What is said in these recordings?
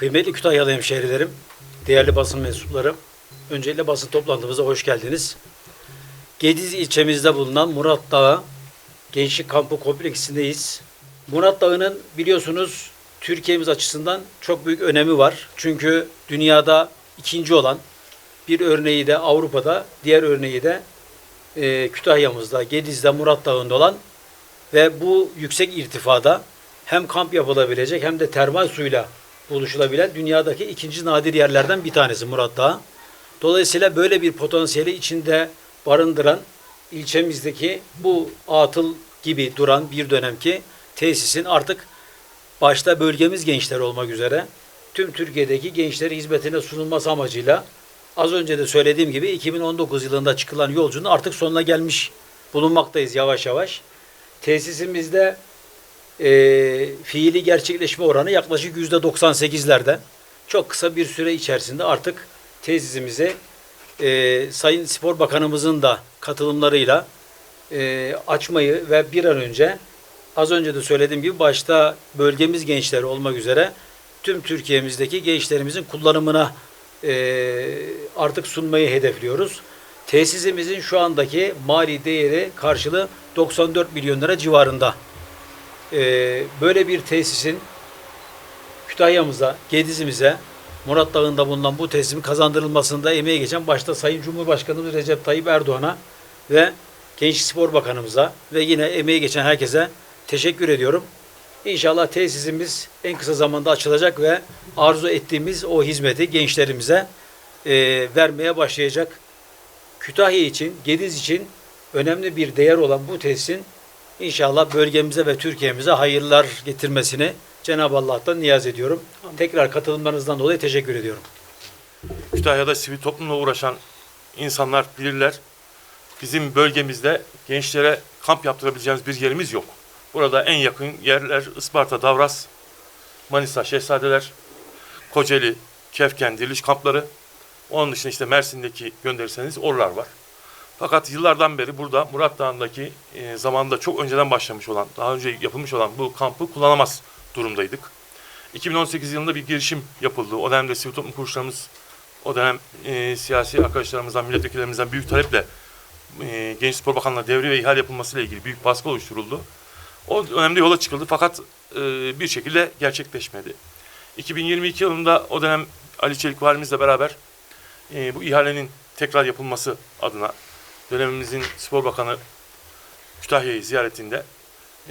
Kıymetli Kütahyalı hemşehrilerim, değerli basın mensupları, öncelikle basın toplantımıza hoş geldiniz. Gediz ilçemizde bulunan Murat Dağı Gençlik Kampı kompleksindeyiz. Murat Dağı'nın biliyorsunuz Türkiye'miz açısından çok büyük önemi var. Çünkü dünyada ikinci olan bir örneği de Avrupa'da, diğer örneği de e, Kütahya'mızda, Gediz'de, Murat Dağı'nda olan ve bu yüksek irtifada hem kamp yapılabilecek hem de termal suyla buluşulabilen dünyadaki ikinci nadir yerlerden bir tanesi Murat Dağı. Dolayısıyla böyle bir potansiyeli içinde barındıran ilçemizdeki bu atıl gibi duran bir dönemki tesisin artık başta bölgemiz gençleri olmak üzere tüm Türkiye'deki gençleri hizmetine sunulması amacıyla az önce de söylediğim gibi 2019 yılında çıkılan yolcunun artık sonuna gelmiş bulunmaktayız yavaş yavaş. Tesisimizde e, fiili gerçekleşme oranı yaklaşık yüzde 98'lerde. Çok kısa bir süre içerisinde artık tesisimizi e, Sayın Spor Bakanımızın da katılımlarıyla e, açmayı ve bir an önce az önce de söylediğim gibi başta bölgemiz gençleri olmak üzere tüm Türkiye'mizdeki gençlerimizin kullanımına e, artık sunmayı hedefliyoruz. Tesisimizin şu andaki mali değeri karşılığı 94 milyon lira civarında. E, böyle bir tesisin Kütahya'mıza, Gediz'imize, Murat Dağı'nda bulunan bu tesisin kazandırılmasında emeği geçen başta Sayın Cumhurbaşkanımız Recep Tayyip Erdoğan'a ve Gençlik Spor Bakanımıza ve yine emeği geçen herkese teşekkür ediyorum. İnşallah tesisimiz en kısa zamanda açılacak ve arzu ettiğimiz o hizmeti gençlerimize e, vermeye başlayacak. Kütahya için, Gediz için önemli bir değer olan bu tesisin inşallah bölgemize ve Türkiye'mize hayırlar getirmesini Cenab-ı Allah'tan niyaz ediyorum. Tekrar katılımlarınızdan dolayı teşekkür ediyorum. Kütahya'da sivil toplumla uğraşan insanlar bilirler. Bizim bölgemizde gençlere kamp yaptırabileceğimiz bir yerimiz yok. Burada en yakın yerler Isparta, Davras, Manisa, Şehzadeler, Kocaeli, Kefken, Diriliş kampları. Onun dışında işte Mersin'deki gönderirseniz oralar var. Fakat yıllardan beri burada Murat Dağı'ndaki e, zamanında çok önceden başlamış olan, daha önce yapılmış olan bu kampı kullanamaz durumdaydık. 2018 yılında bir girişim yapıldı. O dönemde sivil toplum kuruluşlarımız, o dönem e, siyasi arkadaşlarımızdan, milletvekillerimizden büyük taleple e, Genç Spor Bakanlığı'na devre ve ihale yapılmasıyla ilgili büyük baskı oluşturuldu. O dönemde yola çıkıldı fakat e, bir şekilde gerçekleşmedi. 2022 yılında o dönem Ali Çelik valimizle beraber e, bu ihalenin tekrar yapılması adına dönemimizin spor bakanı Kütahya'yı ziyaretinde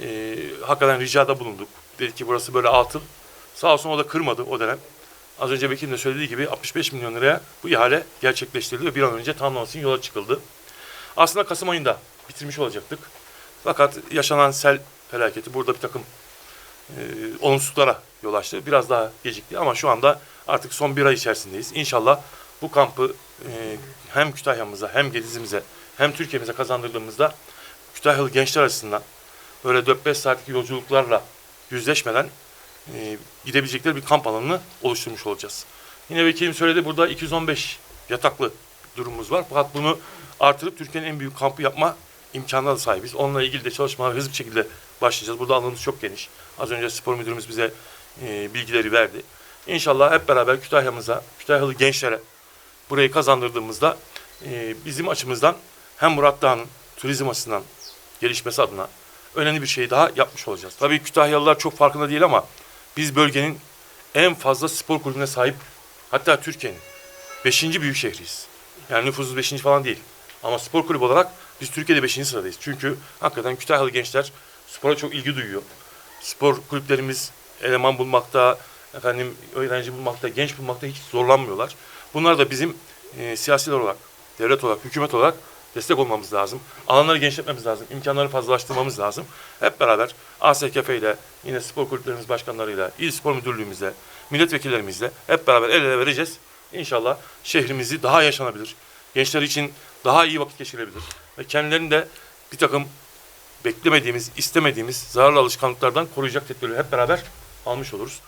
e, hakikaten ricada bulunduk. Dedik ki burası böyle atıl. Sağ olsun o da kırmadı o dönem. Az önce Bekir'in de söylediği gibi 65 milyon liraya bu ihale gerçekleştirildi ve bir an önce tamamlansın yola çıkıldı. Aslında Kasım ayında bitirmiş olacaktık. Fakat yaşanan sel felaketi burada bir takım e, olumsuzluklara yol açtı. Biraz daha gecikti ama şu anda artık son bir ay içerisindeyiz. İnşallah bu kampı e, hem Kütahya'mıza hem Gediz'imize hem Türkiye'mize kazandırdığımızda Kütahyalı gençler açısından böyle 4-5 saatlik yolculuklarla yüzleşmeden e, gidebilecekleri bir kamp alanını oluşturmuş olacağız. Yine vekilim söyledi burada 215 yataklı durumumuz var. Fakat bunu artırıp Türkiye'nin en büyük kampı yapma imkanına da sahibiz. Onunla ilgili de çalışmalar hızlı bir şekilde başlayacağız. Burada alanımız çok geniş. Az önce spor müdürümüz bize e, bilgileri verdi. İnşallah hep beraber Kütahya'mıza, Kütahyalı gençlere burayı kazandırdığımızda e, bizim açımızdan hem Murat Dağı'nın turizm açısından gelişmesi adına önemli bir şey daha yapmış olacağız. Tabii Kütahyalılar çok farkında değil ama biz bölgenin en fazla spor kulübüne sahip hatta Türkiye'nin beşinci büyük şehriyiz. Yani nüfusumuz beşinci falan değil. Ama spor kulübü olarak biz Türkiye'de beşinci sıradayız. Çünkü hakikaten Kütahyalı gençler spora çok ilgi duyuyor. Spor kulüplerimiz eleman bulmakta, efendim öğrenci bulmakta, genç bulmakta hiç zorlanmıyorlar. Bunlar da bizim e, siyasiler olarak, devlet olarak, hükümet olarak destek olmamız lazım. Alanları genişletmemiz lazım. imkanları fazlalaştırmamız lazım. Hep beraber ASKF ile, yine spor kulüplerimiz başkanlarıyla, İl Spor Müdürlüğümüzle, milletvekillerimizle hep beraber el ele vereceğiz. İnşallah şehrimizi daha yaşanabilir. Gençler için daha iyi vakit geçirebilir. Ve kendilerini de bir takım beklemediğimiz, istemediğimiz zararlı alışkanlıklardan koruyacak tedbirleri hep beraber almış oluruz.